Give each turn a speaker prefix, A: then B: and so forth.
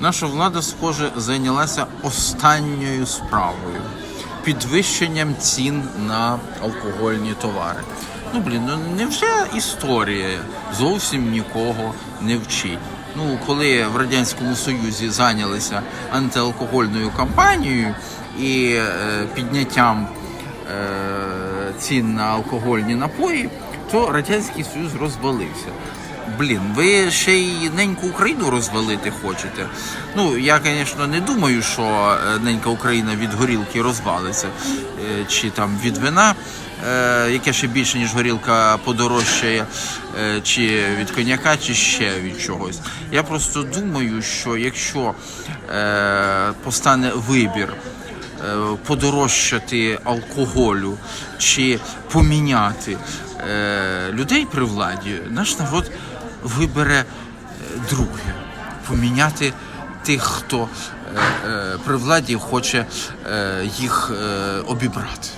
A: Наша влада, схоже, зайнялася останньою справою підвищенням цін на алкогольні товари. Ну блін, ну невже історія зовсім нікого не вчить? Ну, коли в Радянському Союзі зайнялися антиалкогольною кампанією і е, підняттям е, цін на алкогольні напої, то Радянський Союз розвалився. Блін, ви ще й неньку Україну розвалити хочете. Ну, я, звісно, не думаю, що е, ненька Україна від горілки розвалиться, е, чи там від вина, е, яке ще більше, ніж горілка подорожчає, чи від коньяка, чи ще від чогось. Я просто думаю, що якщо постане вибір подорожчати алкоголю чи поміняти е, людей при владі, наш народ вибере е, друге поміняти тих, хто е, е, при владі хоче е, їх е, обібрати.